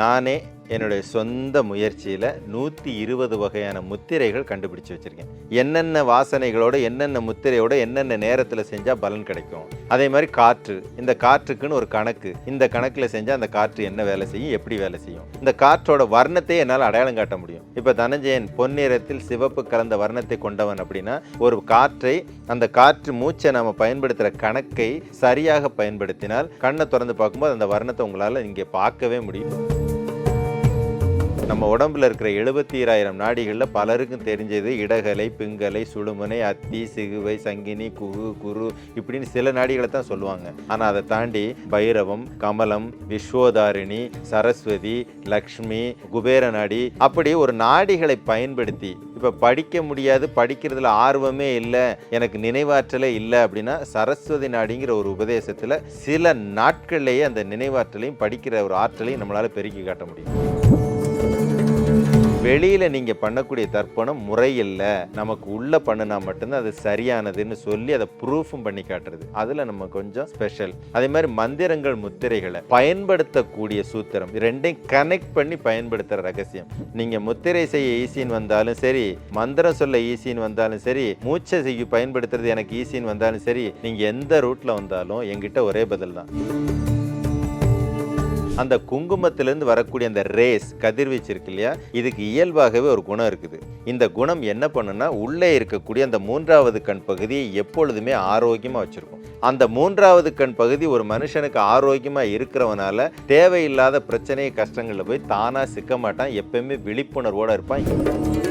நானே என்னுடைய சொந்த முயற்சியில் நூற்றி இருபது வகையான முத்திரைகள் கண்டுபிடிச்சு வச்சுருக்கேன். என்னென்ன வாசனைகளோட என்னென்ன முத்திரையோட என்னென்ன நேரத்தில் செஞ்சால் பலன் கிடைக்கும். அதே மாதிரி காற்று. இந்த காற்றுக்குன்னு ஒரு கணக்கு. இந்த கணக்கில் செஞ்சால் அந்த காற்று என்ன வேலை செய்யும் எப்படி வேலை செய்யும்? இந்த காற்றோட வர்ணத்தை என்னால் அடையாளம் காட்ட முடியும். இப்போ தனஞ்சயன் பொன்னிறத்தில் சிவப்பு கலந்த வர்ணத்தை கொண்டவன் அப்படின்னா ஒரு காற்றை அந்த காற்று மூச்சை நம்ம பயன்படுத்துகிற கணக்கை சரியாக பயன்படுத்தினால் கண்ணை திறந்து பார்க்கும்போது அந்த வர்ணத்தை உங்களால் இங்கே பார்க்கவே முடியும். நம்ம உடம்புல இருக்கிற எழுபத்தி ஈராயிரம் நாடிகளில் பலருக்கும் தெரிஞ்சது இடகலை பிங்கலை சுடுமுனை அத்தி சிகுவை சங்கினி குகு குரு இப்படின்னு சில நாடிகளை தான் சொல்லுவாங்க. ஆனால் அதை தாண்டி பைரவம் கமலம் விஸ்வோதாரிணி சரஸ்வதி லக்ஷ்மி குபேர நாடி அப்படி ஒரு நாடிகளை பயன்படுத்தி இப்போ படிக்க முடியாது படிக்கிறதுல ஆர்வமே இல்லை எனக்கு நினைவாற்றலே இல்லை அப்படின்னா சரஸ்வதி நாடிங்கிற ஒரு உபதேசத்தில் சில நாட்கள்லேயே அந்த நினைவாற்றலையும் படிக்கிற ஒரு ஆற்றலையும் நம்மளால் பெருக்கி காட்ட முடியும். வெளியில் நீங்கள் பண்ணக்கூடிய தர்ப்பணம் முறையில்லை. நமக்கு உள்ளே பண்ணினா மட்டும்தான் அது சரியானதுன்னு சொல்லி அதை ப்ரூஃபும் பண்ணி காட்டுறது. அதில் நம்ம கொஞ்சம் ஸ்பெஷல் அதே மாதிரி மந்திரங்கள் முத்திரைகளை பயன்படுத்தக்கூடிய சூத்திரம். ரெண்டையும் கனெக்ட் பண்ணி பயன்படுத்துகிற ரகசியம். நீங்கள் முத்திரை செய்ய ஈஸின்னு வந்தாலும் சரி மந்திரம் சொல்ல ஈஸின்னு வந்தாலும் சரி மூச்சை செய்ய பயன்படுத்துறது எனக்கு ஈஸின்னு வந்தாலும் சரி நீங்கள் எந்த ரூட்டில் வந்தாலும் எங்கிட்ட ஒரே பதில் தான் அந்த குங்குமத்திலிருந்து வரக்கூடிய அந்த ரேஸ் கதிர்வீச்சு இருக்கு இல்லையா? இதுக்கு இயல்பாகவே ஒரு குணம் இருக்குது. இந்த குணம் என்ன பண்ணுன்னா உள்ளே இருக்கக்கூடிய அந்த மூன்றாவது கண் பகுதியை எப்பொழுதுமே ஆரோக்கியமாக வச்சுருக்கும். அந்த மூன்றாவது கண் பகுதி ஒரு மனுஷனுக்கு ஆரோக்கியமாக இருக்கிறவனால தேவையில்லாத பிரச்சனை கஷ்டங்களில் போய் தானாக சிக்க மாட்டான் எப்பயுமே விழிப்புணர்வோடு இருப்பான்.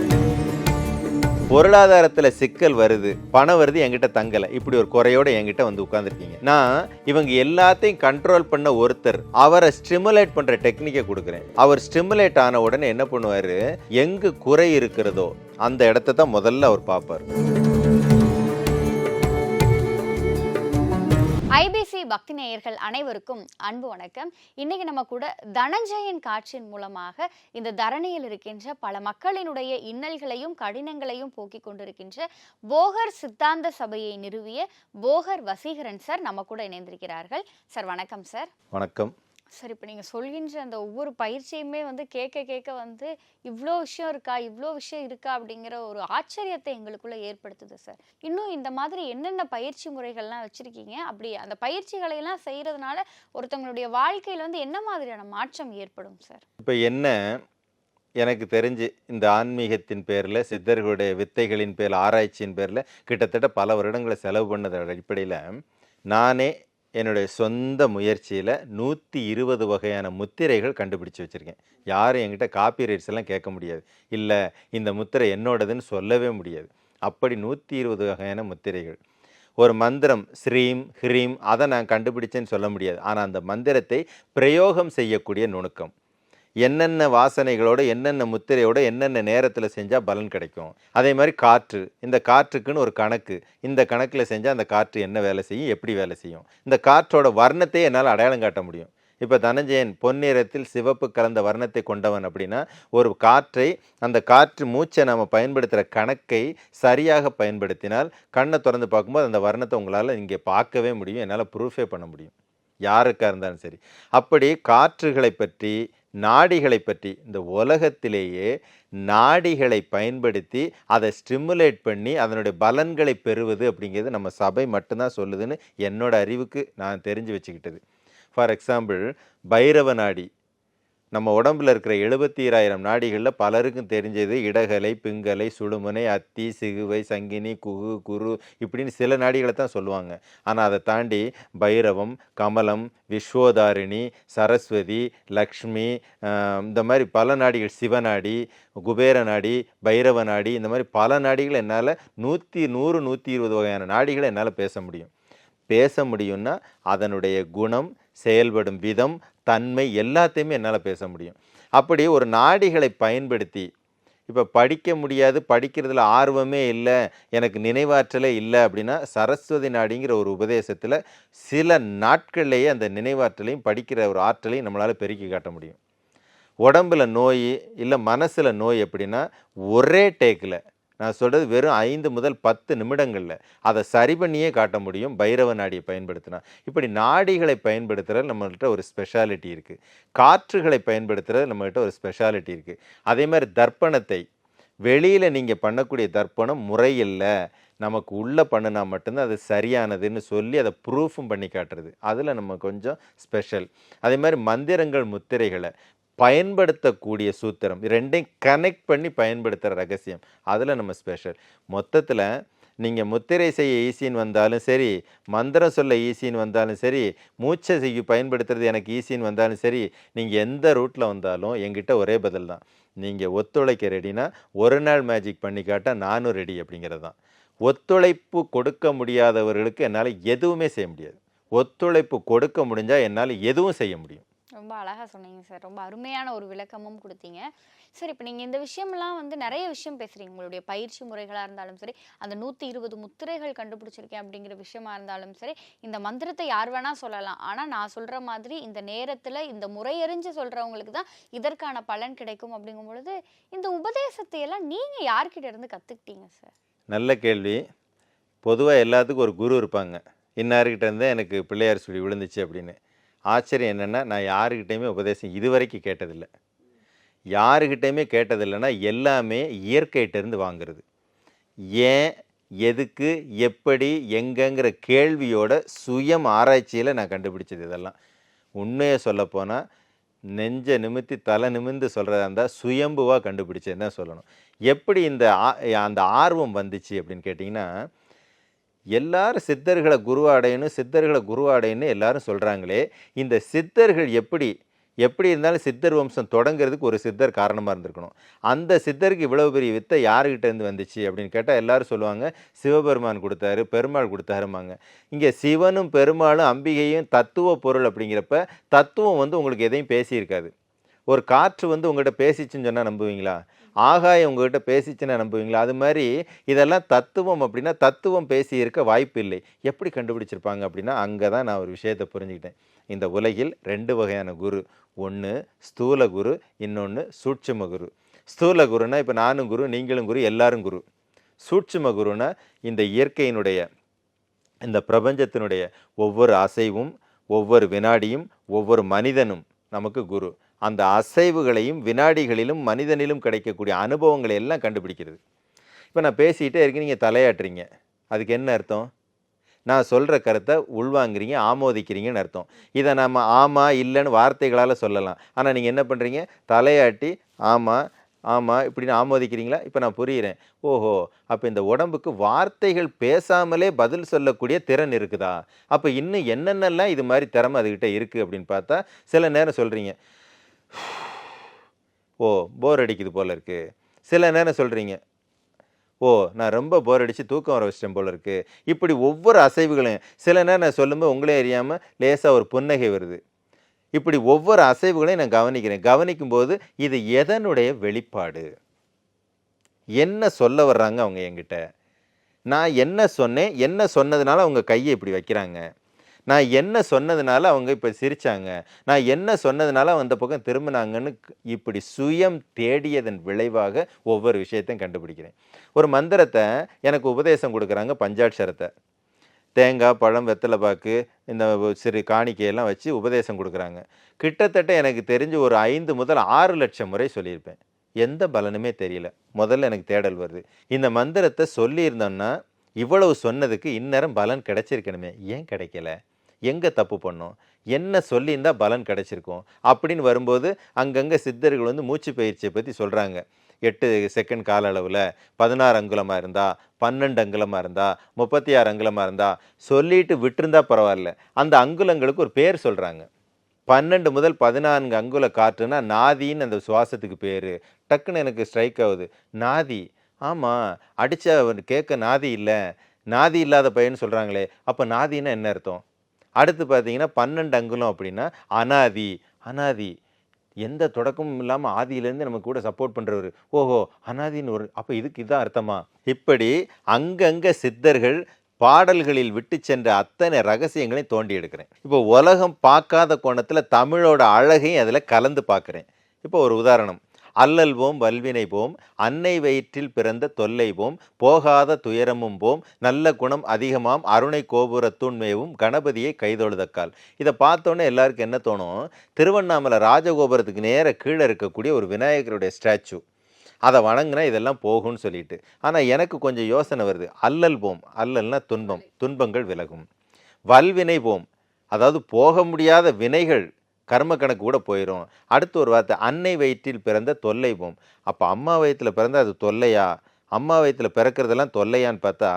பொருளாதாரத்தில் சிக்கல் வருது பணம் வருது என்கிட்ட தங்கலை. இப்படி ஒரு குறையோட என்கிட்ட வந்து உட்காந்துருக்கீங்க நான் இவங்க எல்லாத்தையும் கண்ட்ரோல் பண்ண ஒருத்தர் அவரை ஸ்டிமுலேட் பண்ணுற டெக்னிக்கை கொடுக்குறேன். அவர் ஸ்டிமுலேட் ஆன உடனே என்ன பண்ணுவார்? எங்கு குறை இருக்கிறதோ அந்த இடத்த தான் முதல்ல அவர் பார்ப்பார். ஐபிசி பக்தி நேயர்கள் அனைவருக்கும் அன்பு வணக்கம். இன்னைக்கு நம்ம கூட தனஞ்சயன் காட்சியின் மூலமாக இந்த தரணியில் இருக்கின்ற பல மக்களினுடைய இன்னல்களையும் கடினங்களையும் போக்கிக் கொண்டிருக்கின்ற போகர் சித்தாந்த சபையை நிறுவிய போகர் வசீகரன் சார் நம்ம கூட இணைந்திருக்கிறார்கள். சார் வணக்கம் சார். வணக்கம். சார் இப்போ நீங்கள் சொல்கின்ற அந்த ஒவ்வொரு பயிற்சியுமே வந்து கேட்க கேட்க வந்து இவ்வளோ விஷயம் இருக்கா இவ்வளோ விஷயம் இருக்கா அப்படிங்கிற ஒரு ஆச்சரியத்தை எங்களுக்குள்ளே ஏற்படுத்துது சார் இன்னும் இந்த மாதிரி என்னென்ன பயிற்சி முறைகள்லாம் வச்சுருக்கீங்க? அப்படி அந்த பயிற்சிகளையெல்லாம் செய்கிறதுனால ஒருத்தவங்களுடைய வாழ்க்கையில் வந்து என்ன மாதிரியான மாற்றம் ஏற்படும் சார் இப்போ என்ன எனக்கு தெரிஞ்சு இந்த ஆன்மீகத்தின் பேரில் சித்தர்களுடைய வித்தைகளின் பேரில் ஆராய்ச்சியின் பேரில் கிட்டத்தட்ட பல வருடங்களை செலவு பண்ணதோட அடிப்படையில் நானே என்னுடைய சொந்த முயற்சியில் நூற்றி இருபது வகையான முத்திரைகள் கண்டுபிடிச்சு வச்சுருக்கேன். யாரும் என்கிட்ட காப்பி ரைட்ஸ் எல்லாம் கேட்க முடியாது. இல்லை இந்த முத்திரை என்னோடதுன்னு சொல்லவே முடியாது. அப்படி நூற்றி இருபது வகையான முத்திரைகள். ஒரு மந்திரம் ஸ்ரீம் ஹ்ரீம் அதை நான் கண்டுபிடிச்சேன்னு சொல்ல முடியாது. ஆனால் அந்த மந்திரத்தை பிரயோகம் செய்யக்கூடிய நுணுக்கம். என்னென்ன வாசனைகளோட என்னென்ன முத்திரையோட என்னென்ன நேரத்தில் செஞ்சால் பலன் கிடைக்கும்? அதே மாதிரி காற்று. இந்த காற்றுக்குன்னு ஒரு கணக்கு. இந்த கணக்கில் செஞ்சால் அந்த காற்று என்ன வேலை செய்யும்? எப்படி வேலை செய்யும்? இந்த காற்றோட வர்ணத்தை என்னால் அடையாளம் காட்ட முடியும். இப்போ தனஞ்சயன் பொன்னிறத்தில் சிவப்பு கலந்த வர்ணத்தை கொண்டவன் அப்படின்னா ஒரு காற்றை அந்த காற்று மூச்சை நம்ம பயன்படுத்துகிற கணக்கை சரியாக பயன்படுத்தினால் கண்ணை திறந்து பார்க்கும்போது அந்த வர்ணத்தை உங்களால் இங்கே பார்க்கவே முடியும். என்னால் ப்ரூஃபே பண்ண முடியும். யாருக்காக இருந்தாலும் சரி. அப்படி காற்றுகளை பற்றி நாடிகளை பற்றி இந்த உலகத்திலேயே நாடிகளை பயன்படுத்தி அதை ஸ்டிமுலேட் பண்ணி அதனுடைய பலன்களை பெறுவது அப்படிங்கிறது நம்ம சபை மட்டும்தான் சொல்லுதுன்னு என்னோட அறிவுக்கு நான் தெரிஞ்சு வச்சுக்கிட்டது. ஃபார் எக்ஸாம்பிள் பைரவ நாடி. நம்ம உடம்புல இருக்கிற எழுபத்தி ஈராயிரம் நாடிகளில் பலருக்கும் தெரிஞ்சது இடகலை பிங்கலை சுடுமுனை அத்தி சிகுவை சங்கினி குகு குரு இப்படின்னு சில நாடிகளை தான் சொல்லுவாங்க. ஆனால் அதை தாண்டி பைரவம் கமலம் விஸ்வோதாரிணி சரஸ்வதி லக்ஷ்மி இந்த மாதிரி பல நாடிகள் சிவநாடி குபேர நாடி பைரவ நாடி இந்த மாதிரி பல நாடிகள் என்னால் நூற்றி நூறு நூற்றி இருபது வகையான நாடிகளை என்னால் பேச முடியும். பேச முடியும்னா அதனுடைய குணம் செயல்படும் விதம் தன்மை எல்லாத்தையுமே என்னால் பேச முடியும். அப்படி ஒரு நாடிகளை பயன்படுத்தி இப்போ படிக்க முடியாது படிக்கிறதுல ஆர்வமே இல்லை எனக்கு நினைவாற்றலே இல்லை அப்படின்னா சரஸ்வதி நாடிங்கிற ஒரு உபதேசத்தில் சில நாட்கள்லேயே அந்த நினைவாற்றலையும் படிக்கிற ஒரு ஆற்றலையும் நம்மளால் பெருக்கி காட்ட முடியும். உடம்புல நோய் இல்லை மனசில் நோய் எப்படின்னா ஒரே டேக்கில் நான் சொல்கிறது வெறும் ஐந்து முதல் பத்து நிமிடங்களில். அதை சரி பண்ணியே காட்ட முடியும். பைரவ நாடியை பயன்படுத்தினா. இப்படி நாடிகளை பயன்படுத்துகிறது நம்மள்கிட்ட ஒரு ஸ்பெஷாலிட்டி இருக்குது காற்றுகளை பயன்படுத்துகிறது நம்மகிட்ட ஒரு ஸ்பெஷாலிட்டி இருக்குது அதே மாதிரி தர்ப்பணத்தை. வெளியில் நீங்கள் பண்ணக்கூடிய தர்ப்பணம் முறையில்லை. நமக்கு உள்ளே பண்ணினா மட்டும்தான் அது சரியானதுன்னு சொல்லி அதை ப்ரூஃபும் பண்ணி காட்டுறது. அதில் நம்ம கொஞ்சம் ஸ்பெஷல் அதே மாதிரி மந்திரங்கள் முத்திரைகளை. பயன்படுத்தக்கூடிய சூத்திரம். ரெண்டையும் கனெக்ட் பண்ணி பயன்படுத்துகிற ரகசியம். அதில் நம்ம ஸ்பெஷல் மொத்தத்தில் நீங்கள் முத்திரை செய்ய ஈஸின்னு வந்தாலும் சரி மந்திரம் சொல்ல ஈஸின்னு வந்தாலும் சரி மூச்சை செய்ய பயன்படுத்துறது எனக்கு ஈஸின்னு வந்தாலும் சரி நீங்கள் எந்த ரூட்டில் வந்தாலும் எங்கிட்ட ஒரே பதில் தான். நீங்கள் ஒத்துழைக்க ரெடினா ஒரு நாள் மேஜிக் பண்ணி காட்டால் நானும் ரெடி அப்படிங்கிறது தான். ஒத்துழைப்பு கொடுக்க முடியாதவர்களுக்கு என்னால் எதுவுமே செய்ய முடியாது. ஒத்துழைப்பு கொடுக்க முடிஞ்சால் என்னால் எதுவும் செய்ய முடியும். ரொம்ப அழகாக சொன்னீங்க சார். ரொம்ப அருமையான ஒரு விளக்கமும் கொடுத்தீங்க. சார் இப்போ நீங்கள் இந்த விஷயம்லாம் வந்து நிறைய விஷயம் பேசுறீங்க. உங்களுடைய பயிற்சி முறைகளாக இருந்தாலும் சரி அந்த நூற்றி இருபது முத்திரைகள் கண்டுபிடிச்சிருக்கேன் அப்படிங்கிற விஷயமா இருந்தாலும் சரி இந்த மந்திரத்தை யார் வேணால் சொல்லலாம். ஆனால் நான் சொல்கிற மாதிரி இந்த நேரத்தில் இந்த முறையறிஞ்சு சொல்கிறவங்களுக்கு தான் இதற்கான பலன் கிடைக்கும் அப்படிங்கும் பொழுது இந்த உபதேசத்தை எல்லாம் நீங்கள் யார்கிட்ட இருந்து கற்றுக்கிட்டீங்க சார்? நல்ல கேள்வி. பொதுவாக எல்லாத்துக்கும் ஒரு குரு இருப்பாங்க. இன்னார்கிட்ட இருந்து எனக்கு பிள்ளையார் சொல்லி விழுந்துச்சு அப்படின்னு. ஆச்சரியம் என்னென்னா நான் யாருக்கிட்டையுமே உபதேசம் இதுவரைக்கும் கேட்டதில்லை. யாருக்கிட்டையுமே கேட்டதில்லைன்னா எல்லாமே இயற்கையிட்டேருந்து வாங்குறது. ஏன் எதுக்கு எப்படி எங்கங்கிற கேள்வியோட சுயம் ஆராய்ச்சியில் நான் கண்டுபிடிச்சது இதெல்லாம். உண்மையை சொல்லப்போனால் நெஞ்ச நிமித்தி தலை நிமிந்து சொல்கிறதா இருந்தால் சுயம்புவாக கண்டுபிடிச்சதுன்னு தான் சொல்லணும். எப்படி இந்த ஆ- அந்த ஆர்வம் வந்துச்சு அப்படின்னு கேட்டிங்கன்னா எல்லாரும் சித்தர்களை குருவாடையணும் சித்தர்களை குருவாடையன்னு எல்லாரும் சொல்கிறாங்களே இந்த சித்தர்கள் எப்படி எப்படி இருந்தாலும் சித்தர் வம்சம் தொடங்குறதுக்கு ஒரு சித்தர் காரணமாக இருந்திருக்கணும். அந்த சித்தருக்கு இவ்வளவு பெரிய வித்தை யாருக்கிட்டேருந்து வந்துச்சு அப்படின்னு கேட்டால் எல்லாரும் சொல்லுவாங்க சிவபெருமான் கொடுத்தாரு பெருமாள் கொடுத்தாருமாங்க இங்கே சிவனும் பெருமாளும் அம்பிகையும் தத்துவ பொருள் அப்படிங்கிறப்ப தத்துவம் வந்து உங்களுக்கு எதையும் பேசியிருக்காது. ஒரு காற்று வந்து உங்கள்கிட்ட பேசிச்சுன்னு சொன்னால் நம்புவீங்களா? ஆகாயம் உங்கள்கிட்ட பேசிச்சுன்னா நம்புவீங்களா? அது மாதிரி இதெல்லாம் தத்துவம் அப்படின்னா தத்துவம் பேசி இருக்க வாய்ப்பு இல்லை. எப்படி கண்டுபிடிச்சிருப்பாங்க அப்படின்னா அங்கே தான் நான் ஒரு விஷயத்தை புரிஞ்சுக்கிட்டேன். இந்த உலகில் ரெண்டு வகையான குரு. ஒன்று ஸ்தூல குரு இன்னொன்று சூட்சும குரு. ஸ்தூல குருன்னா இப்போ நானும் குரு நீங்களும் குரு எல்லாரும் குரு. சூட்சும குருன்னா இந்த இயற்கையினுடைய இந்த பிரபஞ்சத்தினுடைய ஒவ்வொரு அசைவும் ஒவ்வொரு வினாடியும் ஒவ்வொரு மனிதனும் நமக்கு குரு. அந்த அசைவுகளையும் வினாடிகளிலும் மனிதனிலும் கிடைக்கக்கூடிய அனுபவங்களை எல்லாம் கண்டுபிடிக்கிறது. இப்போ நான் பேசிக்கிட்டே இருக்கேன் நீங்கள் தலையாட்டுறீங்க. அதுக்கு என்ன அர்த்தம்? நான் சொல்கிற கருத்தை உள்வாங்குறீங்க ஆமோதிக்கிறீங்கன்னு அர்த்தம். இதை நம்ம ஆமாம் இல்லைன்னு வார்த்தைகளால் சொல்லலாம். ஆனால் நீங்கள் என்ன பண்ணுறீங்க தலையாட்டி ஆமாம் ஆமாம் இப்படின்னு ஆமோதிக்கிறீங்களா? இப்போ நான் புரிகிறேன் ஓஹோ அப்போ இந்த உடம்புக்கு வார்த்தைகள் பேசாமலே பதில் சொல்லக்கூடிய திறன் இருக்குதா? அப்போ இன்னும் என்னென்னலாம் இது மாதிரி திறமை அதுக்கிட்ட இருக்குது அப்படின்னு பார்த்தா சில நேரம் சொல்கிறீங்க ஓ போர் அடிக்குது போல இருக்கு. சில நேரம் சொல்கிறீங்க ஓ நான் ரொம்ப போர் அடித்து தூக்கம் வர வச்சிட்டேன் போல இருக்கு. இப்படி ஒவ்வொரு அசைவுகளையும் சில நேரம் நான் சொல்லும்போது உங்களே அறியாமல் லேசாக ஒரு புன்னகை வருது. இப்படி ஒவ்வொரு அசைவுகளையும் நான் கவனிக்கிறேன். கவனிக்கும்போது இது எதனுடைய வெளிப்பாடு? என்ன சொல்ல வர்றாங்க அவங்க என்கிட்ட? நான் என்ன சொன்னேன்? என்ன சொன்னதுனால அவங்க கையை இப்படி வைக்கிறாங்க? நான் என்ன சொன்னதுனால அவங்க இப்போ சிரிச்சாங்க? நான் என்ன சொன்னதுனால அந்த பக்கம் திரும்பினாங்கன்னு இப்படி சுயம் தேடியதன் விளைவாக ஒவ்வொரு விஷயத்தையும் கண்டுபிடிக்கிறேன். ஒரு மந்திரத்தை எனக்கு உபதேசம் கொடுக்குறாங்க பஞ்சாட்சரத்தை. தேங்காய் பழம் வெத்தலை பாக்கு இந்த சிறு காணிக்கையெல்லாம் வச்சு உபதேசம் கொடுக்குறாங்க. கிட்டத்தட்ட எனக்கு தெரிஞ்சு ஒரு ஐந்து முதல் ஆறு லட்சம் முறை சொல்லியிருப்பேன். எந்த பலனுமே தெரியல. முதல்ல எனக்கு தேடல் வருது. இந்த மந்திரத்தை சொல்லியிருந்தோன்னா இவ்வளவு சொன்னதுக்கு இந்நேரம் பலன் கிடைச்சிருக்கணுமே. ஏன் கிடைக்கல? எங்கே தப்பு பண்ணோம்? என்ன சொல்லியிருந்தால் பலன் கிடைச்சிருக்கும்? அப்படின்னு வரும்போது அங்கங்கே சித்தர்கள் வந்து மூச்சு பயிற்சியை பற்றி சொல்கிறாங்க எட்டு செகண்ட் கால அளவில் பதினாறு அங்குலமாக இருந்தால் பன்னெண்டு அங்குலமாக இருந்தால் முப்பத்தி ஆறு அங்குலமாக இருந்தால் சொல்லிட்டு விட்டுருந்தா பரவாயில்ல. அந்த அங்குலங்களுக்கு ஒரு பேர் சொல்கிறாங்க பன்னெண்டு முதல் பதினான்கு அங்குல காற்றுனா நாதின்னு அந்த சுவாசத்துக்கு பேர். டக்குன்னு எனக்கு ஸ்ட்ரைக் ஆகுது. நாதி? ஆமாம் அடித்த கேட்க நாதி இல்லை. நாதி இல்லாத பையன்னு சொல்கிறாங்களே அப்போ நாதின்னா என்ன அர்த்தம்? அடுத்து பார்த்தீங்கன்னா பன்னெண்டு அங்குலம் அப்படின்னா அனாதி அனாதி. எந்த தொடக்கமும் இல்லாமல் ஆதியிலேருந்து நமக்கு கூட சப்போர்ட் பண்ணுறவர் ஓஹோ அனாதின்னு ஒரு அப்போ இதுக்கு இதுதான் அர்த்தமா? இப்படி அங்கங்கே சித்தர்கள் பாடல்களில் விட்டு சென்ற அத்தனை ரகசியங்களையும் தோண்டி எடுக்கிறேன். இப்போ உலகம் பார்க்காத கோணத்தில் தமிழோட அழகையும் அதில் கலந்து பார்க்குறேன். இப்போ ஒரு உதாரணம். அல்லல் போம் வல்வினை போம் அன்னை வயிற்றில் பிறந்த தொல்லை போம் போகாத துயரமும் போம் நல்ல குணம் அதிகமாம் அருணை கோபுரத்துண்மையவும் கணபதியை கைதொழுதக்கால் இதை பார்த்தோன்னே எல்லாருக்கும் என்ன தோணும்? திருவண்ணாமலை ராஜகோபுரத்துக்கு நேர கீழே இருக்கக்கூடிய ஒரு விநாயகருடைய ஸ்டாச்சு. அதை வணங்கினா இதெல்லாம் போகும்னு சொல்லிட்டு. ஆனால் எனக்கு கொஞ்சம் யோசனை வருது. அல்லல் போம் அல்லல்னா துன்பம். துன்பங்கள் விலகும். வல்வினை போம் அதாவது போக முடியாத வினைகள் கர்ம கணக்கு கூட போயிடும் அடுத்து ஒரு வார்த்தை அன்னை வயிற்றில் பிறந்த தொல்லை போம். அப்போ அம்மா வயிற்றில் பிறந்த அது தொல்லையா? அம்மா வயிற்றில் பிறக்கிறதெல்லாம் தொல்லையான்னு பார்த்தா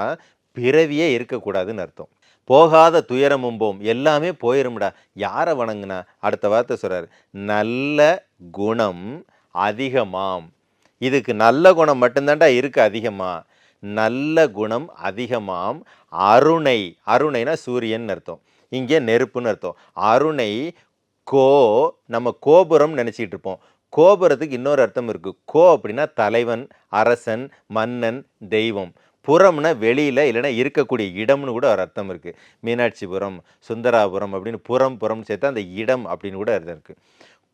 பிறவியே இருக்கக்கூடாதுன்னு அர்த்தம். போகாத துயரமும் போம். எல்லாமே போயிரும்டா. யாரை வணங்குனா? அடுத்த வார்த்தை சொல்கிறார் நல்ல குணம் அதிகமாம். இதுக்கு நல்ல குணம் மட்டும்தான்டா இருக்கு அதிகமாக நல்ல குணம் அதிகமாம். அருணை அருணைனா சூரியன் அர்த்தம். இங்கே நெருப்புன்னு அர்த்தம். அருணை கோ நம்ம கோபுரம் நினச்சிக்கிட்டு இருப்போம். கோபுரத்துக்கு இன்னொரு அர்த்தம் இருக்குது கோ அப்படின்னா தலைவன் அரசன் மன்னன் தெய்வம். புறம்னா வெளியில் இல்லைன்னா இருக்கக்கூடிய இடம்னு கூட ஒரு அர்த்தம் இருக்குது மீனாட்சிபுரம் சுந்தராபுரம் அப்படின்னு புறம் புறம்னு சேர்த்து அந்த இடம் அப்படின்னு கூட அர்த்தம் இருக்குது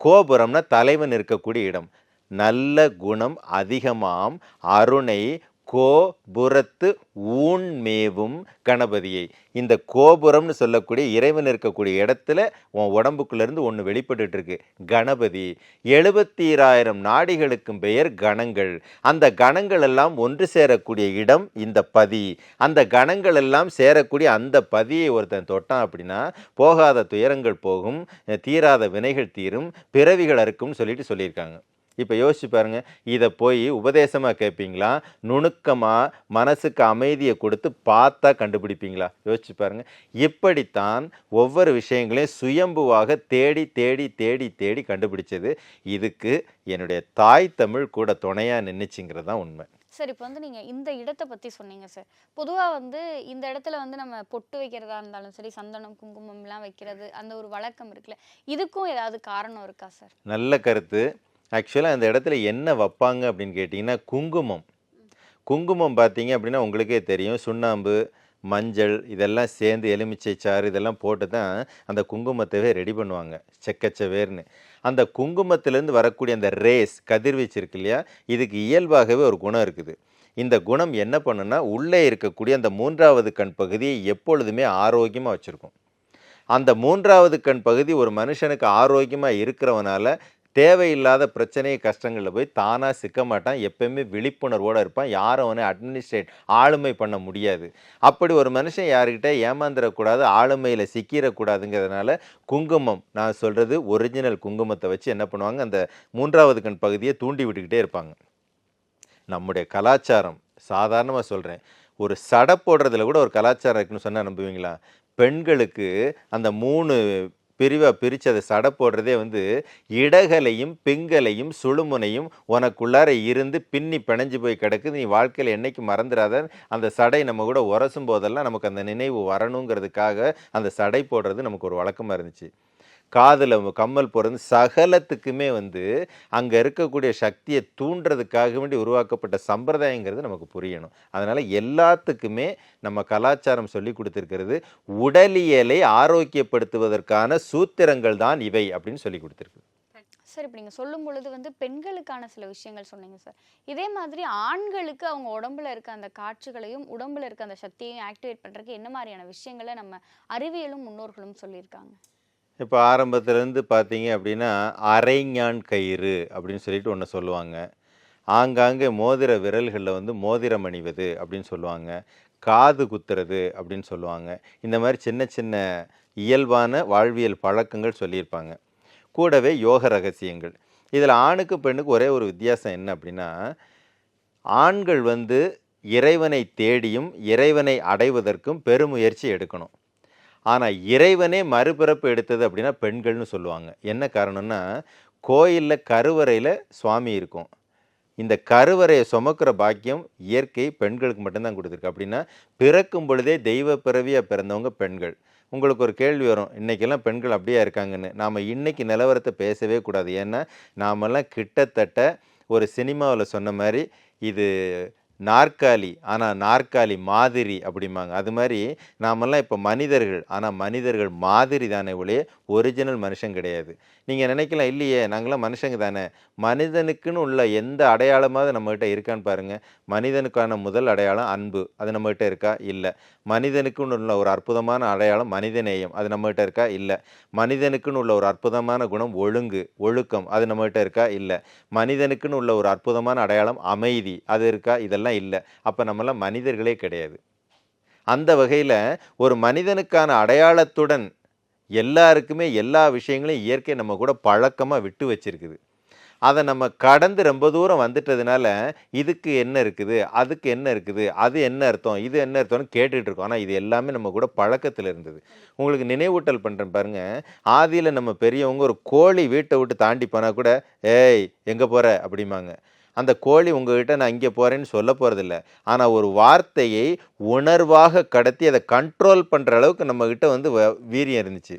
கோபுரம்னா தலைவன் இருக்கக்கூடிய இடம். நல்ல குணம் அதிகமாம் அருணை கோபுரத்து ஊன் மேவும் கணபதியை. இந்த கோபுரம்னு சொல்லக்கூடிய இறைவன் இருக்கக்கூடிய இடத்துல உன் உடம்புக்குள்ளேருந்து ஒன்று வெளிப்பட்டு இருக்கு கணபதி. எழுபத்தீராயிரம் நாடிகளுக்கும் பெயர் கணங்கள். அந்த கணங்கள் எல்லாம் ஒன்று சேரக்கூடிய இடம் இந்த பதி. அந்த கணங்கள் எல்லாம் சேரக்கூடிய அந்த பதியை ஒருத்தன் தொட்டான் அப்படின்னா போகாத துயரங்கள் போகும் தீராத வினைகள் தீரும் பிறவிகள் அறுக்கும்னு சொல்லிட்டு சொல்லியிருக்காங்க. இப்போ யோசிச்சு பாருங்க. இதை போய் உபதேசமாக கேட்பீங்களா நுணுக்கமாக மனசுக்கு அமைதியை கொடுத்து பார்த்தா கண்டுபிடிப்பீங்களா? யோசிச்சு பாருங்க. இப்படித்தான் ஒவ்வொரு விஷயங்களையும் சுயம்புவாக தேடி தேடி தேடி தேடி கண்டுபிடிச்சது. இதுக்கு என்னுடைய தாய் தமிழ் கூட துணையாக நின்றுச்சுங்கிறது தான் உண்மை. சார் இப்போ வந்து நீங்கள் இந்த இடத்தை பற்றி சொன்னீங்க சார். பொதுவாக வந்து இந்த இடத்துல வந்து நம்ம பொட்டு வைக்கிறதா இருந்தாலும் சரி சந்தனம் குங்குமம்லாம் வைக்கிறது அந்த ஒரு வழக்கம் இருக்குல்ல. இதுக்கும் ஏதாவது காரணம் இருக்கா சார்? நல்ல கருத்து. ஆக்சுவலாக அந்த இடத்துல என்ன வைப்பாங்க அப்படின்னு கேட்டிங்கன்னா குங்குமம். குங்குமம் பார்த்தீங்க அப்படின்னா உங்களுக்கே தெரியும். சுண்ணாம்பு மஞ்சள் இதெல்லாம் சேர்ந்து எலுமிச்சை சாறு இதெல்லாம் போட்டு தான் அந்த குங்குமத்தவே ரெடி பண்ணுவாங்க. செக்கச்சவேர்னு. அந்த குங்குமத்திலேருந்து வரக்கூடிய அந்த ரேஸ் கதிர்வீச்சு இருக்கு இல்லையா? இதுக்கு இயல்பாகவே ஒரு குணம் இருக்குது. இந்த குணம் என்ன பண்ணுன்னா உள்ளே இருக்கக்கூடிய அந்த மூன்றாவது கண் பகுதியை எப்பொழுதுமே ஆரோக்கியமாக வச்சுருக்கும். அந்த மூன்றாவது கண் பகுதி ஒரு மனுஷனுக்கு ஆரோக்கியமாக இருக்கிறவனால தேவையில்லாத பிரச்சனை கஷ்டங்களில் போய் தானாக சிக்க மாட்டான். எப்பயுமே விழிப்புணர்வோடு இருப்பான். யாரும் அவனை அட்மினிஸ்ட்ரேட் ஆளுமை பண்ண முடியாது. அப்படி ஒரு மனுஷன் யாருக்கிட்ட ஏமாந்துடக்கூடாது ஆளுமையில் சிக்கிடக்கூடாதுங்கிறதுனால குங்குமம் நான் சொல்கிறது ஒரிஜினல் குங்குமத்தை வச்சு என்ன பண்ணுவாங்க? அந்த மூன்றாவது கண் பகுதியை தூண்டி விட்டுக்கிட்டே இருப்பாங்க. நம்முடைய கலாச்சாரம் சாதாரணமாக சொல்கிறேன் ஒரு சடை போடுறதுல கூட ஒரு கலாச்சாரம் இருக்குன்னு சொன்னால் நம்புவீங்களா? பெண்களுக்கு அந்த மூணு பிரிவாக பிரித்து அதை சடை போடுறதே வந்து இடகலையும் பிங்கலையும் சுழுமுனையும் உனக்குள்ளார இருந்து பின்னி பிணைஞ்சு போய் கிடக்குது. நீ வாழ்க்கையில் என்றைக்கு மறந்துடாத. அந்த சடை நம்ம கூட உரசும் போதெல்லாம் நமக்கு அந்த நினைவு வரணுங்கிறதுக்காக அந்த சடை போடுறது நமக்கு ஒரு வழக்கமாக இருந்துச்சு. காதில் கம்மல் போகிறது சகலத்துக்குமே வந்து அங்கே இருக்கக்கூடிய சக்தியை தூண்டுறதுக்காக வேண்டி உருவாக்கப்பட்ட சம்பிரதாயங்கிறது நமக்கு புரியணும். அதனால் எல்லாத்துக்குமே நம்ம கலாச்சாரம் சொல்லி கொடுத்துருக்கிறது உடலியலை ஆரோக்கியப்படுத்துவதற்கான சூத்திரங்கள் தான் இவை அப்படின்னு சொல்லி கொடுத்துருக்கு சார் இப்போ நீங்கள் சொல்லும் பொழுது வந்து பெண்களுக்கான சில விஷயங்கள் சொன்னீங்க சார். இதே மாதிரி ஆண்களுக்கு அவங்க உடம்புல இருக்க அந்த காட்சிகளையும் உடம்புல இருக்க அந்த சக்தியையும் ஆக்டிவேட் பண்ணுறதுக்கு என்ன மாதிரியான விஷயங்களை நம்ம அறிவியலும் முன்னோர்களும் சொல்லியிருக்காங்க? இப்போ ஆரம்பத்துலேருந்து பார்த்தீங்க அப்படின்னா அரைஞான் கயிறு அப்படின்னு சொல்லிட்டு ஒன்று சொல்லுவாங்க. ஆங்காங்கே மோதிர விரல்களில் வந்து மோதிரம் அணிவது அப்படின்னு சொல்லுவாங்க. காது குத்துறது அப்படின்னு சொல்லுவாங்க. இந்த மாதிரி சின்ன சின்ன இயல்பான வாழ்வியல் பழக்கங்கள் சொல்லியிருப்பாங்க. கூடவே யோக ரகசியங்கள். இதில் ஆணுக்கு பெண்ணுக்கு ஒரே ஒரு வித்தியாசம் என்ன அப்படின்னா ஆண்கள் வந்து இறைவனை தேடியும் இறைவனை அடைவதற்கும் பெருமுயற்சி எடுக்கணும். ஆனால் இறைவனே மறுபிறப்பு எடுத்தது அப்படின்னா பெண்கள்னு சொல்லுவாங்க. என்ன காரணம்னா கோயிலில் கருவறையில் சுவாமி இருக்கும். இந்த கருவறையை சுமக்கிற பாக்கியம் இயற்கை பெண்களுக்கு மட்டும்தான் கொடுத்துருக்கு. அப்படின்னா பிறக்கும் பொழுதே தெய்வ பிறவியாக பிறந்தவங்க பெண்கள். உங்களுக்கு ஒரு கேள்வி வரும் இன்றைக்கெல்லாம் பெண்கள் அப்படியே இருக்காங்கன்னு? நாம் இன்றைக்கி நிலவரத்தை பேசவே கூடாது. ஏன்னா நாமெல்லாம் கிட்டத்தட்ட ஒரு சினிமாவில் சொன்ன மாதிரி இது நாற்காலி ஆனால் நாற்காலி மாதிரி அப்படிம்பாங்க. அது மாதிரி நாமெல்லாம் இப்போ மனிதர்கள் ஆனால் மனிதர்கள் மாதிரி தானே ஒழிய ஒரிஜினல் மனுஷன் கிடையாது. நீங்கள் நினைக்கலாம் இல்லையே நாங்களாம் மனுஷங்க தானே? மனிதனுக்குன்னு உள்ள எந்த அடையாளமாவது நம்மகிட்ட இருக்கான்னு பாருங்கள் மனிதனுக்கான முதல் அடையாளம் அன்பு. அது நம்மகிட்ட இருக்கா? இல்லை. மனிதனுக்குன்னு உள்ள ஒரு அற்புதமான அடையாளம் மனிதநேயம். அது நம்மகிட்ட இருக்கா? இல்லை. மனிதனுக்குன்னு உள்ள ஒரு அற்புதமான குணம் ஒழுங்கு ஒழுக்கம். அது நம்மகிட்ட இருக்கா? இல்லை. மனிதனுக்குன்னு உள்ள ஒரு அற்புதமான அடையாளம் அமைதி. அது இருக்கா? இதெல்லாம் இல்லை. அப்போ நம்மளாம் மனிதர்களே கிடையாது. அந்த வகையில் ஒரு மனிதனுக்கான அடையாளத்துடன் எல்லாருக்குமே எல்லா விஷயங்களையும் இயற்கை நம்ம கூட பழக்கமாக விட்டு வச்சிருக்குது. அதை நம்ம கடந்து ரொம்ப தூரம் வந்துட்டதுனால இதுக்கு என்ன இருக்குது அதுக்கு என்ன இருக்குது அது என்ன அர்த்தம் இது என்ன அர்த்தம்னு கேட்டுட்டு இருக்கோம். ஆனால் இது எல்லாமே நம்ம கூட பழக்கத்தில் இருந்தது. உங்களுக்கு நினைவூட்டல் பண்ணுறேன் பாருங்க. ஆதியில் நம்ம பெரியவங்க ஒரு கோழி வீட்டை விட்டு தாண்டி போனால் கூட ஏய் எங்கே போகிற அப்படிம்பாங்க. அந்த கோழி உங்ககிட்ட நான் இங்கே போகிறேன்னு சொல்ல போகிறதில்ல ஆனால் ஒரு வார்த்தையை உணர்வாக கடத்தி அதை கண்ட்ரோல் பண்ணுற அளவுக்கு நம்மக்கிட்ட வந்து வ- வீரியம் இருந்துச்சு.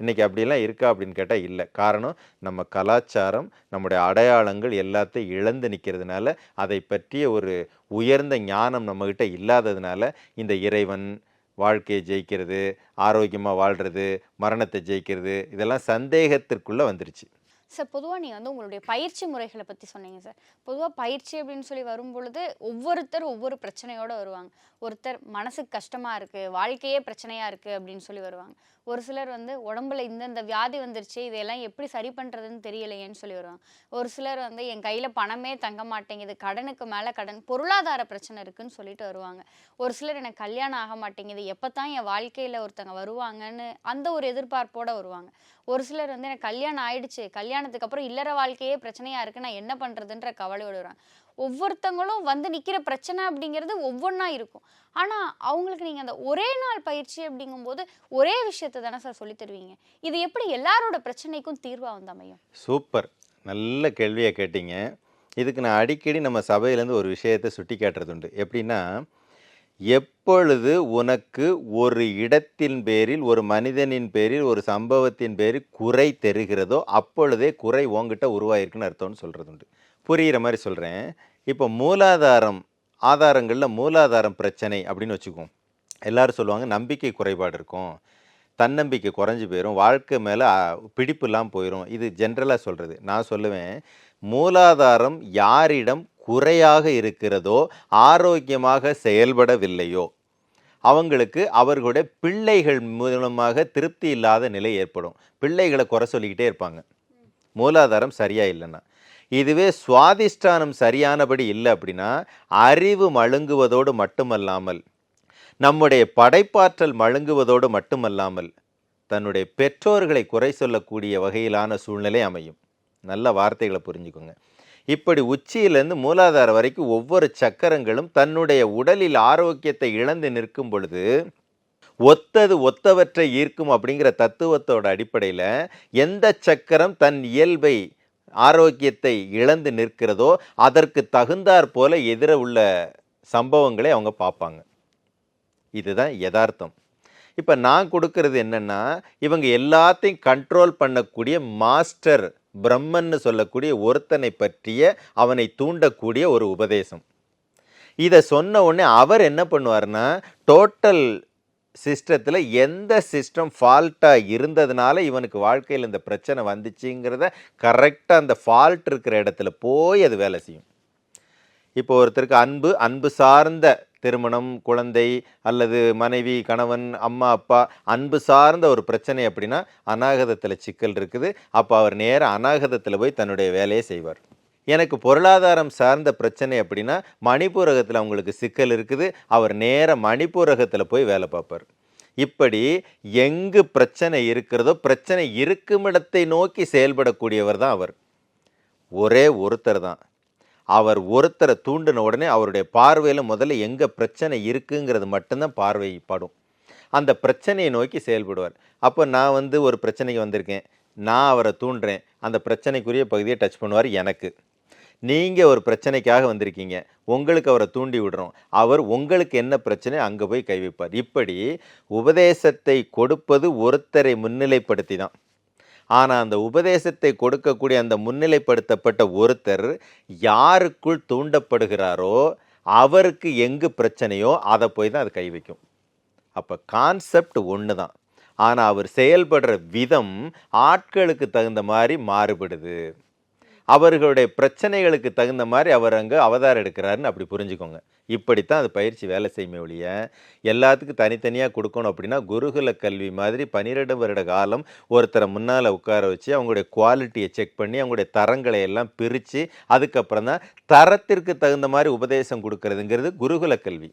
இன்றைக்கி அப்படிலாம் இருக்கா அப்படின்னு கேட்டால் இல்லை. காரணம் நம்ம கலாச்சாரம் நம்முடைய அடையாளங்கள் எல்லாத்தையும் இழந்து நிற்கிறதுனால அதை பற்றிய ஒரு உயர்ந்த ஞானம் நம்மக்கிட்ட இல்லாததுனால இந்த இறைவன் வாழ்க்கையை ஜெயிக்கிறது ஆரோக்கியமாக வாழ்கிறது மரணத்தை ஜெயிக்கிறது இதெல்லாம் சந்தேகத்திற்குள்ளே வந்துருச்சு. சார் பொதுவாக நீங்கள் வந்து உங்களுடைய பயிற்சி முறைகளை பற்றி சொன்னீங்க சார். பொதுவாக பயிற்சி அப்படின்னு சொல்லி வரும் பொழுது ஒவ்வொருத்தர் ஒவ்வொரு பிரச்சனையோட வருவாங்க. ஒருத்தர் மனசுக்கு கஷ்டமாக இருக்குது வாழ்க்கையே பிரச்சனையாக இருக்குது அப்படின்னு சொல்லி வருவாங்க. ஒரு சிலர் வந்து உடம்புல இந்தந்த வியாதி வந்துருச்சு இதையெல்லாம் எப்படி சரி பண்ணுறதுன்னு தெரியலையேன்னு சொல்லி வருவாங்க. ஒரு சிலர் வந்து என் கையில் பணமே தங்க மாட்டேங்குது கடனுக்கு மேலே கடன் பொருளாதார பிரச்சனை இருக்குன்னு சொல்லிட்டு வருவாங்க. ஒரு சிலர் எனக்கு கல்யாணம் ஆக மாட்டேங்குது எப்போ தான் என் வாழ்க்கையில் ஒருத்தங்க வருவாங்கன்னு அந்த ஒரு எதிர்பார்ப்போடு வருவாங்க. ஒரு சிலர் வந்து எனக்கு கல்யாணம் ஆயிடுச்சு கல்யாணத்துக்கு அப்புறம் இல்லற வாழ்க்கையே பிரச்சனையாக இருக்குது நான் என்ன பண்ணுறதுன்ற கவலையோடு வருவாங்க. ஒவ்வொருத்தங்களும் வந்து நிற்கிற பிரச்சனை அப்படிங்கிறது ஒவ்வொன்றா இருக்கும். ஆனால் அவங்களுக்கு நீங்கள் அந்த ஒரே நாள் பயிற்சி அப்படிங்கும்போது ஒரே விஷயத்தை தானே சார் சொல்லி தருவீங்க. இது எப்படி எல்லாரோட பிரச்சனைக்கும் தீர்வாக வந்து அமையும்? சூப்பர். நல்ல கேள்வியை கேட்டீங்க. இதுக்கு நான் அடிக்கடி நம்ம சபையிலேருந்து ஒரு விஷயத்தை சுட்டி காட்டுறது உண்டு எப்படின்னா எப்பொழுது உனக்கு ஒரு இடத்தின் பேரில் ஒரு மனிதனின் பேரில் ஒரு சம்பவத்தின் பேரில் குறை தெரிகிறதோ அப்பொழுதே குறை உங்ககிட்ட உருவாயிருக்குன்னு அர்த்தம்னு சொல்கிறது உண்டு புரிகிற மாதிரி சொல்கிறேன் இப்போ மூலாதாரம் ஆதாரங்களில் மூலாதாரம் பிரச்சனை அப்படின்னு வச்சுக்குவோம். எல்லாரும் சொல்லுவாங்க நம்பிக்கை குறைபாடு இருக்கும். தன்னம்பிக்கை குறைஞ்சி போயிடும் வாழ்க்கை மேலே பிடிப்புலாம் போயிடும் இது ஜென்ரலாக சொல்கிறது நான் சொல்லுவேன் மூலாதாரம் யாரிடம் குறையாக இருக்கிறதோ ஆரோக்கியமாக செயல்படவில்லையோ அவங்களுக்கு அவர்களுடைய பிள்ளைகள் மூலமாக திருப்தி இல்லாத நிலை ஏற்படும். பிள்ளைகளை குறை சொல்லிக்கிட்டே இருப்பாங்க. மூலாதாரம் சரியாக இல்லைன்னா. இதுவே சுவாதிஷ்டானம் சரியானபடி இல்லை அப்படின்னா அறிவு மழுங்குவதோடு மட்டுமல்லாமல் நம்முடைய படைப்பாற்றல் மழுங்குவதோடு மட்டுமல்லாமல் தன்னுடைய பெற்றோர்களை குறை சொல்லக்கூடிய வகையிலான சூழ்நிலை அமையும். நல்ல வார்த்தைகளை புரிஞ்சுக்கோங்க. இப்படி உச்சியிலேருந்து மூலாதாரம் வரைக்கும் ஒவ்வொரு சக்கரங்களும் தன்னுடைய உடலில் ஆரோக்கியத்தை இழந்து நிற்கும் பொழுது ஒத்தது ஒத்தவற்றை ஈர்க்கும் அப்படிங்கிற தத்துவத்தோட அடிப்படையில் எந்த சக்கரம் தன் இயல்பை ஆரோக்கியத்தை இழந்து நிற்கிறதோ அதற்கு தகுந்தாற் போல எதிர உள்ள சம்பவங்களை அவங்க பார்ப்பாங்க. இதுதான் யதார்த்தம். இப்போ நான் கொடுக்கறது என்னென்னா இவங்க எல்லாத்தையும் கண்ட்ரோல் பண்ணக்கூடிய மாஸ்டர் பிரம்மன்னு சொல்லக்கூடிய ஒருத்தனை பற்றிய அவனை தூண்டக்கூடிய ஒரு உபதேசம். இதை சொன்ன உடனே அவர் என்ன பண்ணுவார்னா டோட்டல் சிஸ்டத்தில் எந்த சிஸ்டம் ஃபால்ட்டாக இருந்ததுனால இவனுக்கு வாழ்க்கையில் இந்த பிரச்சனை வந்துச்சுங்கிறத கரெக்டாக அந்த ஃபால்ட் இருக்கிற இடத்துல போய் அது வேலை செய்யும். இப்போ ஒருத்தருக்கு அன்பு அன்பு சார்ந்த திருமணம் குழந்தை அல்லது மனைவி கணவன் அம்மா அப்பா அன்பு சார்ந்த ஒரு பிரச்சனை அப்படின்னா அநாகதத்தில் சிக்கல் இருக்குது. அப்போ அவர் நேராக அநாகதத்தில் போய் தன்னுடைய வேலையை செய்வார். எனக்கு பொருளாதாரம் சார்ந்த பிரச்சனை அப்படின்னா மணிப்பூரகத்தில் அவங்களுக்கு சிக்கல் இருக்குது. அவர் நேர மணிப்பூரகத்தில் போய் வேலை பார்ப்பார். இப்படி எங்கு பிரச்சனை இருக்கிறதோ பிரச்சனை இருக்கும் இடத்தை நோக்கி செயல்படக்கூடியவர் தான் அவர். ஒரே ஒருத்தர் தான். அவர் ஒருத்தரை தூண்டின உடனே அவருடைய பார்வையில் முதல்ல எங்கே பிரச்சனை இருக்குங்கிறது மட்டும்தான் பார்வைப்படும் அந்த பிரச்சனையை நோக்கி செயல்படுவார். அப்போ நான் வந்து ஒரு பிரச்சனைக்கு வந்திருக்கேன். நான் அவரை தூண்டுறேன். அந்த பிரச்சனைக்குரிய பகுதியை டச் பண்ணுவார் எனக்கு. நீங்கள் ஒரு பிரச்சனைக்காக வந்திருக்கீங்க. உங்களுக்கு அவரை தூண்டி விடுறோம். அவர் உங்களுக்கு என்ன பிரச்சனை அங்கே போய் கை வைப்பார். இப்படி உபதேசத்தை கொடுப்பது ஒருத்தரை முன்னிலைப்படுத்தி தான் ஆனால் அந்த உபதேசத்தை கொடுக்கக்கூடிய அந்த முன்னிலைப்படுத்தப்பட்ட ஒருத்தர் யாருக்குள் தூண்டப்படுகிறாரோ அவருக்கு எங்கு பிரச்சனையோ அதை போய் தான் அது கை வைக்கும். அப்போ கான்செப்ட் ஒன்று தான் ஆனால் அவர் செயல்படுற விதம் ஆட்களுக்கு தகுந்த மாதிரி மாறுபடுது. அவர்களுடைய பிரச்சனைகளுக்கு தகுந்த மாதிரி அவர் அங்கே அவதாரம் எடுக்கிறாருன்னு அப்படி புரிஞ்சுக்கோங்க. இப்படித்தான் அது பயிற்சி வேலை செய்யுமே ஒழிய எல்லாத்துக்கும் தனித்தனியாக கொடுக்கணும் அப்படின்னா குருகுல கல்வி மாதிரி பன்னிரெண்டு வருட காலம் ஒருத்தரை முன்னால் உட்கார வச்சு அவங்களுடைய குவாலிட்டியை செக் பண்ணி அவங்களுடைய தரங்களை எல்லாம் பிரித்து அதுக்கப்புறம் தான் தரத்திற்கு தகுந்த மாதிரி உபதேசம் கொடுக்கறதுங்கிறது குருகுல கல்வி.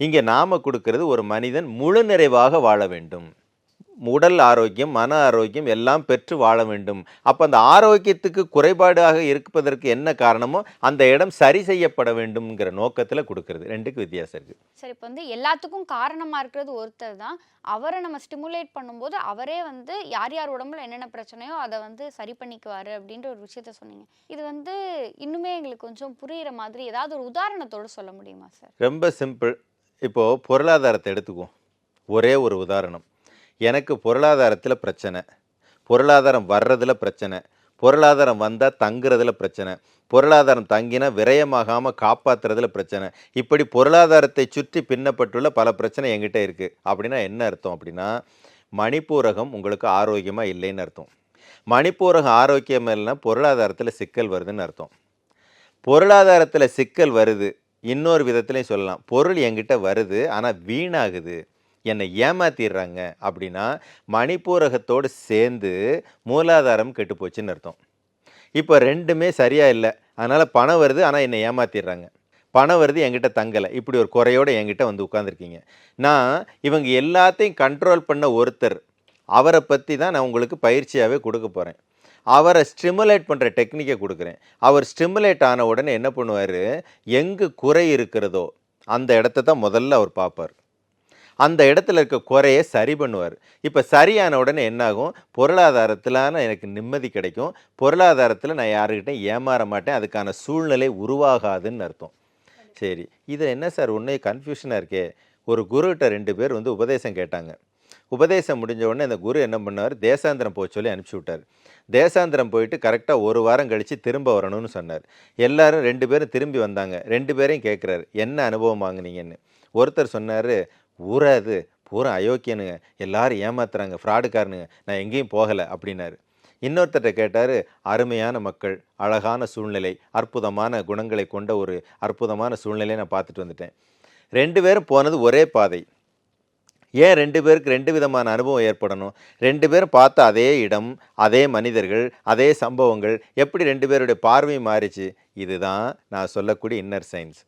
இங்கே நாம் கொடுக்கறது ஒரு மனிதன் முழு நிறைவாக வாழ வேண்டும். உடல் ஆரோக்கியம் மன ஆரோக்கியம் எல்லாம் பெற்று வாழ வேண்டும். அப்போ அந்த ஆரோக்கியத்துக்கு குறைபாடாக இருப்பதற்கு என்ன காரணமோ அந்த இடம் சரி செய்யப்பட வேண்டும்ங்கிற நோக்கத்தில் கொடுக்கறது. ரெண்டுக்கு வித்தியாசம் இருக்குது சரி இப்போ வந்து எல்லாத்துக்கும் காரணமா இருக்கிறது ஒருத்தர் தான். அவரை நம்ம ஸ்டிமுலேட் பண்ணும்போது அவரே வந்து யார் யார் உடம்புல என்னென்ன பிரச்சனையோ அதை வந்து சரி பண்ணிக்குவாரு அப்படின்ற ஒரு விஷயத்த சொன்னீங்க. இது வந்து இன்னுமே எங்களுக்கு கொஞ்சம் புரியுற மாதிரி ஏதாவது ஒரு உதாரணத்தோட சொல்ல முடியுமா சார்? ரொம்ப சிம்பிள். இப்போது பொருளாதாரத்தை எடுத்துக்குவோம். ஒரே ஒரு உதாரணம். எனக்கு பொருளாதாரத்தில் பிரச்சனை. பொருளாதாரம் வர்றதில் பிரச்சனை. பொருளாதாரம் வந்தால் தங்குறதுல பிரச்சனை. பொருளாதாரம் தங்கினா விரயமாகாமல் காப்பாற்றுறதுல பிரச்சனை. இப்படி பொருளாதாரத்தை சுற்றி பின்னப்பட்டுள்ள பல பிரச்சனை என்கிட்ட இருக்குது அப்படின்னா என்ன அர்த்தம் அப்படின்னா மணிப்பூரகம் உங்களுக்கு ஆரோக்கியமாக இல்லைன்னு அர்த்தம். மணிப்பூரகம் ஆரோக்கியம் இல்லைன்னா பொருளாதாரத்தில் சிக்கல் வருதுன்னு அர்த்தம். பொருளாதாரத்தில் சிக்கல் வருது. இன்னொரு விதத்துலையும் சொல்லலாம். பொருள் என்கிட்ட வருது ஆனால் வீணாகுது. என்னை ஏமாத்திடுறாங்க அப்படின்னா மணிப்பூரகத்தோடு சேர்ந்து மூலாதாரம் கெட்டுப்போச்சுன்னு அர்த்தம். இப்போ ரெண்டுமே சரியாக இல்லை. அதனால் பணம் வருது ஆனால் என்னை ஏமாத்திடுறாங்க. பணம் வருது என்கிட்ட தங்கலை. இப்படி ஒரு குறையோடு என்கிட்ட வந்து உட்காந்துருக்கீங்க நான் இவங்க எல்லாத்தையும் கண்ட்ரோல் பண்ண ஒருத்தர் அவரை பற்றி தான் நான் உங்களுக்கு பயிற்சியாகவே கொடுக்க போகிறேன் அவரை ஸ்டிமுலேட் பண்ணுற டெக்னிக்கை கொடுக்குறேன். அவர் ஸ்டிமுலேட் ஆன உடனே என்ன பண்ணுவார்? எங்கே குறை இருக்கிறதோ அந்த இடத்த தான் முதல்ல அவர் பார்ப்பார். அந்த இடத்துல இருக்க குறையை சரி பண்ணுவார். இப்போ சரியான உடனே என்னாகும்? பொருளாதாரத்திலான எனக்கு நிம்மதி கிடைக்கும். பொருளாதாரத்தில் நான் யாருக்கிட்டையும் ஏமாற மாட்டேன். அதுக்கான சூழ்நிலை உருவாகாதுன்னு அர்த்தம். சரி. இதில் என்ன சார்? ஒன்றே கன்ஃபியூஷனாக இருக்கே. ஒரு குருகிட்ட ரெண்டு பேர் வந்து உபதேசம் கேட்டாங்க. உபதேசம் முடிஞ்ச உடனே அந்த குரு என்ன பண்ணார் தேசாந்திரம் போக சொல்லி அனுப்பிச்சி விட்டார். தேசாந்திரம் போயிட்டு கரெக்டாக ஒரு வாரம் கழித்து திரும்ப வரணும்னு சொன்னார். எல்லாரும் ரெண்டு பேரும் திரும்பி வந்தாங்க. ரெண்டு பேரையும் கேட்குறாரு. என்ன அனுபவம் வாங்குனீங்கன்னு? ஒருத்தர் சொன்னார் ஊரா அது பூரா அயோக்கியனுங்க. எல்லாரும் ஏமாத்துறாங்க. ஃப்ராடுக்காரனுங்க. நான் எங்கேயும் போகலை அப்படின்னாரு. இன்னொருத்தர்கிட்ட கேட்டார் அருமையான மக்கள் அழகான சூழ்நிலை அற்புதமான குணங்களை கொண்ட ஒரு அற்புதமான சூழ்நிலையை நான் பார்த்துட்டு வந்துட்டேன். ரெண்டு பேரும் போனது ஒரே பாதை. ஏன் ரெண்டு பேருக்கு ரெண்டு விதமான அனுபவம் ஏற்படணும்? ரெண்டு பேரும் பார்த்த அதே இடம் அதே மனிதர்கள் அதே சம்பவங்கள் எப்படி ரெண்டு பேருடைய பார்வை மாறிச்சு? இதுதான் நான் சொல்லக்கூடிய இன்னர் சயின்ஸ்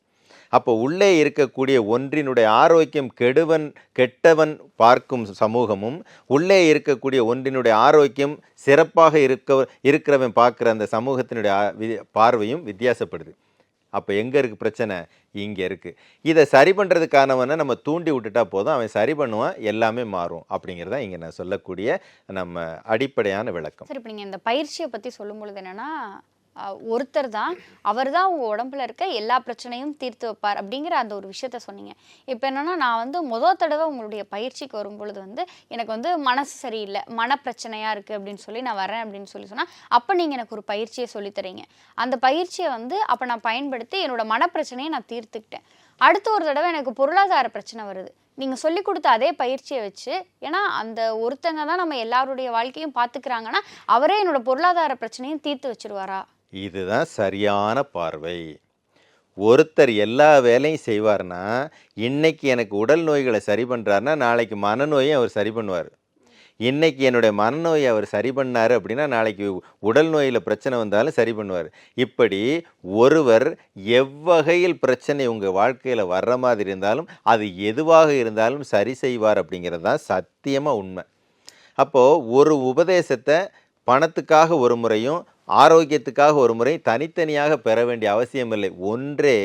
அப்போ உள்ளே இருக்கக்கூடிய ஒன்றினுடைய ஆரோக்கியம் கெடுவன் கெட்டவன் பார்க்கும் சமூகமும் உள்ளே இருக்கக்கூடிய ஒன்றினுடைய ஆரோக்கியம் சிறப்பாக இருக்க இருக்கிறவன் பார்க்குற அந்த சமூகத்தினுடைய பார்வையும் வித்தியாசப்படுது. அப்போ எங்கே இருக்குது பிரச்சனை? இங்கே இருக்குது இதை சரி பண்ணுறதுக்கானவனை நம்ம தூண்டி விட்டுட்டா போதும் அவன் சரி பண்ணுவான் எல்லாமே மாறும் அப்படிங்கிறது தான் இங்கே நான் சொல்லக்கூடிய நம்ம அடிப்படையான விளக்கம். சரி இப்போ நீங்கள் இந்த பயிற்சியை பற்றி சொல்லும் பொழுது என்னன்னா ஒருத்தர் தான் அவர் தான் உங்கள் உடம்புல இருக்க எல்லா பிரச்சனையும் தீர்த்து வைப்பார் அப்படிங்கிற அந்த ஒரு விஷயத்த சொன்னீங்க. இப்போ என்னென்னா நான் வந்து முதல் தடவை உங்களுடைய பயிற்சிக்கு வரும் பொழுது வந்து எனக்கு வந்து மனசு சரியில்லை மனப்பிரச்சனையாக இருக்குது அப்படின்னு சொல்லி நான் வரேன் அப்படின்னு சொல்லி சொன்னால் அப்போ நீங்கள் எனக்கு ஒரு பயிற்சியை சொல்லித்தரீங்க. அந்த பயிற்சியை வந்து அப்போ நான் பயன்படுத்தி என்னோட மனப்பிரச்சனையை நான் தீர்த்துக்கிட்டேன். அடுத்து ஒரு தடவை எனக்கு பொருளாதார பிரச்சனை வருது. நீங்கள் சொல்லி கொடுத்த அதே பயிற்சியை வச்சு ஏன்னா அந்த ஒருத்தங்க தான் நம்ம எல்லாருடைய வாழ்க்கையும் பார்த்துக்கிறாங்கன்னா அவரே என்னோட பொருளாதார பிரச்சனையும் தீர்த்து வச்சிருவாரா? இதுதான் சரியான பார்வை. ஒருத்தர் எல்லா வேலையும் செய்வார்னா இன்னைக்கு எனக்கு உடல் நோய்களை சரி பண்ணுறாருனா நாளைக்கு மனநோயை அவர் சரி பண்ணுவார். இன்னைக்கு என்னுடைய மனநோயை அவர் சரி பண்ணார் அப்படின்னா நாளைக்கு உடல் நோயில் பிரச்சனை வந்தாலும் சரி பண்ணுவார். இப்படி ஒருவர் எவ்வகையில் பிரச்சனை உங்கள் வாழ்க்கையில் வர்ற மாதிரி இருந்தாலும் அது எதுவாக இருந்தாலும் சரி செய்வார் அப்படிங்கிறது தான் சத்தியமாக உண்மை. அப்போது ஒரு உபதேசத்தை பணத்துக்காக ஒரு முறையும் ஆரோக்கியத்துக்காக ஒரு முறை தனித்தனியாக பெற வேண்டிய அவசியமில்லை. ஒன்றே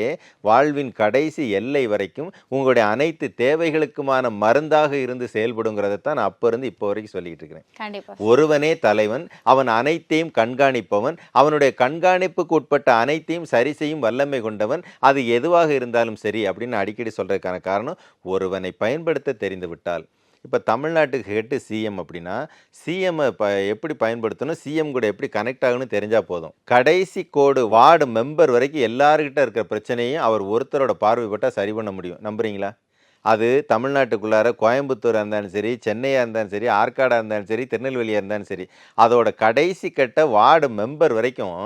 வாழ்வின் கடைசி எல்லை வரைக்கும் உங்களுடைய அனைத்து தேவைகளுக்குமான மருந்தாக இருந்து செயல்படுங்கிறதைத்தான் அப்போ இருந்து இப்போ வரைக்கும் சொல்லிட்டு இருக்கிறேன். ஒருவனே தலைவன் அவன் அனைத்தையும் கண்காணிப்பவன் அவனுடைய கண்காணிப்புக்கு உட்பட்ட அனைத்தையும் சரி செய்யும் வல்லமை கொண்டவன் அது எதுவாக இருந்தாலும் சரி அப்படின்னு அடிக்கடி சொல்றதுக்கான காரணம் ஒருவனை பயன்படுத்த தெரிந்து விட்டால். இப்போ தமிழ்நாட்டுக்கு ஹெட்டு சிஎம் அப்படின்னா சிஎம்மை இப்போ எப்படி பயன்படுத்தணும்? சிஎம் கூட எப்படி கனெக்ட் ஆகணும்னு தெரிஞ்சால் போதும். கடைசி கோடு வார்டு மெம்பர் வரைக்கும் எல்லாருக்கிட்ட இருக்கிற பிரச்சனையும் அவர் ஒருத்தரோட பார்வைப்பட்டால் சரி பண்ண முடியும். நம்புறீங்களா? அது தமிழ்நாட்டுக்குள்ளார கோயம்புத்தூராக இருந்தாலும் சரி சென்னையாக இருந்தாலும் சரி ஆற்காடாக இருந்தாலும் சரி திருநெல்வேலியாக இருந்தாலும் சரி அதோட கடைசி கட்ட வார்டு மெம்பர் வரைக்கும்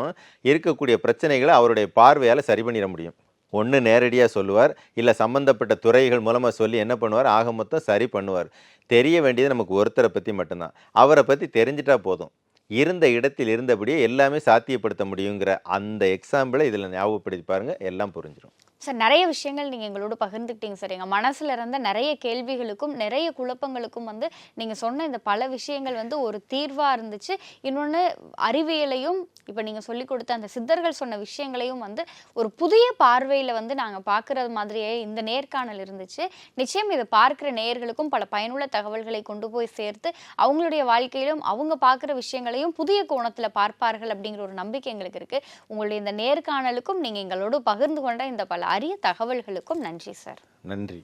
இருக்கக்கூடிய பிரச்சனைகளை அவருடைய பார்வையால் சரி பண்ணிட முடியும். ஒன்று நேரடியாக சொல்லுவார். இல்லை சம்மந்தப்பட்ட துறைகள் மூலமாக சொல்லி என்ன பண்ணுவார்? ஆக மொத்தம் சரி பண்ணுவார். தெரிய வேண்டியது நமக்கு ஒருத்தரை பற்றி மட்டும்தான். அவரை பற்றி தெரிஞ்சிட்டா போதும். இருந்த இடத்தில் இருந்தபடியே எல்லாமே சாத்தியப்படுத்த முடியுங்கிற அந்த எக்ஸாம்பிளை இதில் ஞாபகப்படுத்தி பாருங்கள் எல்லாம் புரிஞ்சிடும் சார் நிறைய விஷயங்கள் நீங்கள் எங்களோட பகிர்ந்துக்கிட்டீங்க சார். எங்கள் மனசில் இருந்த நிறைய கேள்விகளுக்கும் நிறைய குழப்பங்களுக்கும் வந்து நீங்கள் சொன்ன இந்த பல விஷயங்கள் வந்து ஒரு தீர்வாக இருந்துச்சு. இன்னொன்று அறிவியலையும் இப்போ நீங்கள் சொல்லி கொடுத்த அந்த சித்தர்கள் சொன்ன விஷயங்களையும் வந்து ஒரு புதிய பார்வையில் வந்து நாங்கள் பார்க்குறது மாதிரியே இந்த நேர்காணல் இருந்துச்சு. நிச்சயம் இதை பார்க்குற நேயர்களுக்கும் பல பயனுள்ள தகவல்களை கொண்டு போய் சேர்த்து அவங்களுடைய வாழ்க்கையிலும் அவங்க பார்க்குற விஷயங்களையும் புதிய கோணத்தில் பார்ப்பார்கள் அப்படிங்கிற ஒரு நம்பிக்கை எங்களுக்கு இருக்குது உங்களுடைய இந்த நேர்காணலுக்கும் நீங்கள் எங்களோடு பகிர்ந்து கொண்ட இந்த பல அரிய தகவல்களுக்கும் நன்றி சார். நன்றி.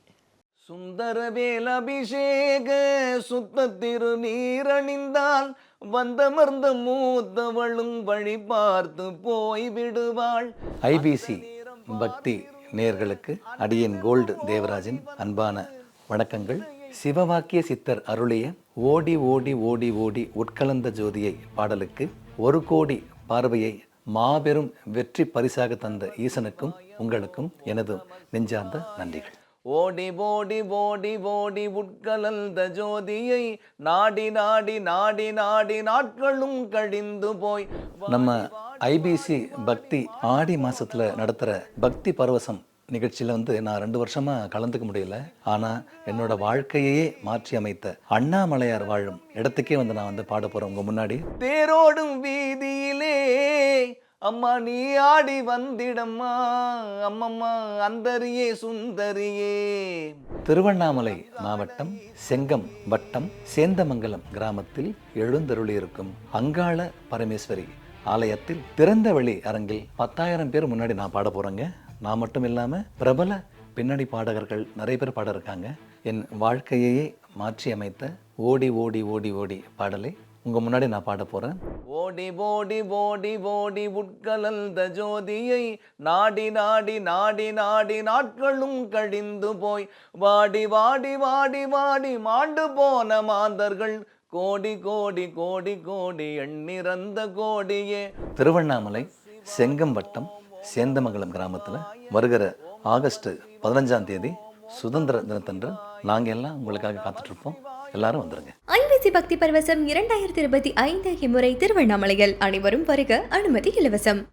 சுந்தரவேல் அபிஷேக சுத்த திருநீரணிந்தால் வந்தமர்ந்த மூத்தவளும் வழி பார்த்து போய் விடுவாள் ஐபிசி பக்தி நேர்களுக்கு அடியன் கோல்டு தேவராஜன் அன்பான வணக்கங்கள். சிவவாக்கிய சித்தர் அருளிய ஓடி ஓடி ஓடி ஓடி உட்கலந்த ஜோதியை பாடலுக்கு ஒரு கோடி பார்வையை மாபெரும் வெற்றி பரிசாக தந்த ஈசனுக்கும் உங்களுக்கும் எனது நெஞ்சார்ந்த நன்றிகள். ஓடி ஓடி ஓடி ஓடி உட்கலந்த ஜோதியை நாடி நாடி நாடி நாடி நாட்களும் கழிந்து போய். நம்ம ஐபிசி பக்தி ஆடி மாசத்துல நடத்துற பக்தி பரவசம் நிகழ்ச்சியில் வந்து நான் ரெண்டு வருஷமா கலந்துக்க முடியல. ஆனா என்னோட வாழ்க்கையே மாற்றி அமைத்த அண்ணாமலையார் வாழும் இடத்துக்கே வந்து நான் வந்து பாட போறேன் உங்க முன்னாடி. தேரோடும் வீதியிலே அம்மா நீ ஆடி வந்திடம்மா அம்மம்மா அந்தரியே சுந்தரியே. திருவண்ணாமலை மாவட்டம் செங்கம் வட்டம் சேந்தமங்கலம் கிராமத்தில் எழுந்தருளியிருக்கும் அங்காள பரமேஸ்வரி ஆலயத்தில் திறந்த வெளி அரங்கில் பத்தாயிரம் பேர் முன்னாடி நான் பாட போறேங்க. நான் மட்டும் இல்லாம பிரபல பின்னணி பாடகர்கள் நிறைய பேர் பாட இருக்காங்க. என் வாழ்க்கையையே மாற்றி அமைத்த ஓடி ஓடி ஓடி ஓடி பாடலை உங்க முன்னாடி நான் பாட போறேன். ஓடி ஓடி ஓடி ஓடி உட்கலந்த ஜோதியை நாடி நாடி நாடி நாடி நாட்களும் கழிந்து போய் வாடி வாடி வாடி வாடி மாண்டு போன மாந்தர்கள் கோடி கோடி கோடி கோடி எண்ணிறந்த கோடியே. திருவண்ணாமலை செங்கம் வட்டம் சேந்தமங்கலம் கிராமத்தில் வருகிற ஆகஸ்ட் பதினஞ்சாம் தேதி சுதந்திர தினத்தன்று நாங்கள் எல்லாம் உங்களுக்காக காத்துட்ருப்போம். எல்லாரும் வந்துருங்க. ஐபிசி பக்தி பரவசம் இரண்டாயிரத்தி இருபத்தி ஐந்து இம்முறை திருவண்ணாமலையில் அனைவரும் வருக அனுமதி இலவசம்.